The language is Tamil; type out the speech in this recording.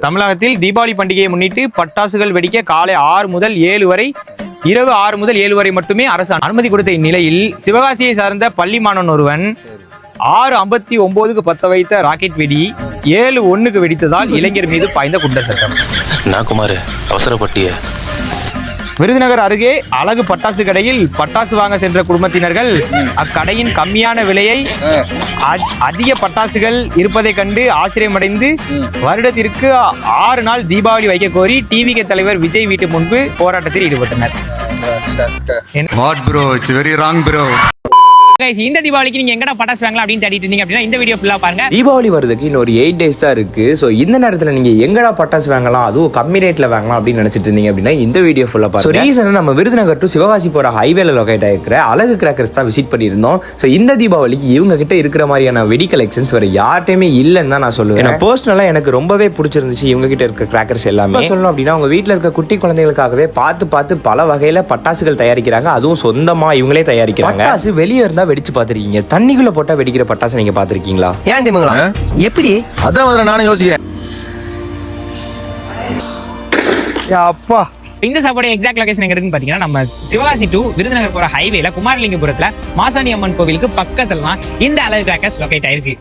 தமிழகத்தில் தீபாவளி பண்டிகையை முன்னிட்டு பட்டாசுகள் வெடிக்க காலை ஆறு முதல் ஏழு வரை இரவு ஆறு முதல் ஏழு வரை மட்டுமே அரசு அனுமதி கொடுத்த இந்நிலையில் சிவகாசியை சார்ந்த பள்ளி மாணவன் ஒருவன் ஆறு ஐம்பத்தி ஒன்பதுக்கு பத்த வைத்த ராக்கெட் வெடி ஏழு ஒன்னுக்கு வெடித்ததால் இளைஞர் மீது பாய்ந்த குண்டர் சட்டம். நான் குமார் அவசரப்பட்டிய விருதுநகர் அருகே அழகு பட்டாசு கடையில் பட்டாசு வாங்க சென்ற குடும்பத்தினர்கள் அக்கடையின் கம்மியான விலையை அதிக பட்டாசுகள் இருப்பதைக் கண்டு ஆச்சரியமடைந்து வருடத்திற்கு ஆறு நாள் தீபாவளி வைக்க கோரி டிவிகே தலைவர் விஜய் வீட்டு முன்பு போராட்டத்தில் ஈடுபட்டனர். What bro it's very wrong bro இந்த தீபாவளிக்கு நீங்க எங்கடா பட்டாசு வாங்கலாம் அப்படின்னு தேடிட்டு இருந்தீங்க அப்படின்னா இந்த வீடியோ ஃபுல்லா பாருங்க. தீபாவளி வருதுக்கு இன்னொரு எயிட் டேஸ் தான் இருக்கு. ஸோ இந்த நேரத்தில் நீங்க எங்கடா பட்டாசு வாங்கலாம் அதுவும் கம்மி ரேட்ல வாங்கலாம் அப்படின்னு நினைச்சிட்டு இருந்தீங்க அப்படின்னா இந்த வீடியோ ஃபுல்லா பாருங்க. ரீசன் நம்ம விருதுநகர் டு சிவகாசி போற ஹைவேல லொகேட் ஆயிருக்கிற அழகு கிராக்கர்ஸ் தான் விசிட் பண்ணியிருந்தோம். ஸோ இந்த தீபாவளிக்கு இவங்க கிட்ட இருக்கிற மாதிரியான வெடி கலெக்ஷன்ஸ் வேற யார்ட்டையுமே இல்லைன்னு தான் நான் சொல்லுவேன். ஏன்னா பர்சனலாக எனக்கு ரொம்பவே பிடிச்சிருந்துச்சு இவங்க கிட்ட இருக்க கிராக்கர்ஸ் எல்லாமே. சொல்லணும் அப்படின்னா உங்க வீட்டில் இருக்க குட்டி குழந்தைகளுக்காகவே பார்த்து பார்த்து பல வகையில பட்டாசுகள் தயாரிக்கிறாங்க. அதுவும் சொந்தமா இவங்களே தயாரிக்கிறாங்க. பட்டாசு வெளியே இருந்தா வெடிச்சு பார்த்திருக்கீங்க. தண்ணிக்குள்ள போட்டா வெடிக்கிற பட்டாசு நீங்க பார்த்திருக்கீங்களா? ஏன் திமுங்களா எப்படி? அதான் முதல்ல நானும் யோசிக்கிறேன். அப்பா. இந்த சாப்பாடு எக்ஸாக்ட் லொகேஷன் எங்க இருக்குன்னு பாத்தீங்கன்னா நம்ம சிவகாசி டு விருதுநகர் போற ஹைவேல குமாரலிங்கபுரத்துல மாசாணி அம்மன் கோவிலுக்கு பக்கத்துல தான் இந்த அழகு கிராக்கர்ஸ் லொகேட் ஆயிருக்கு.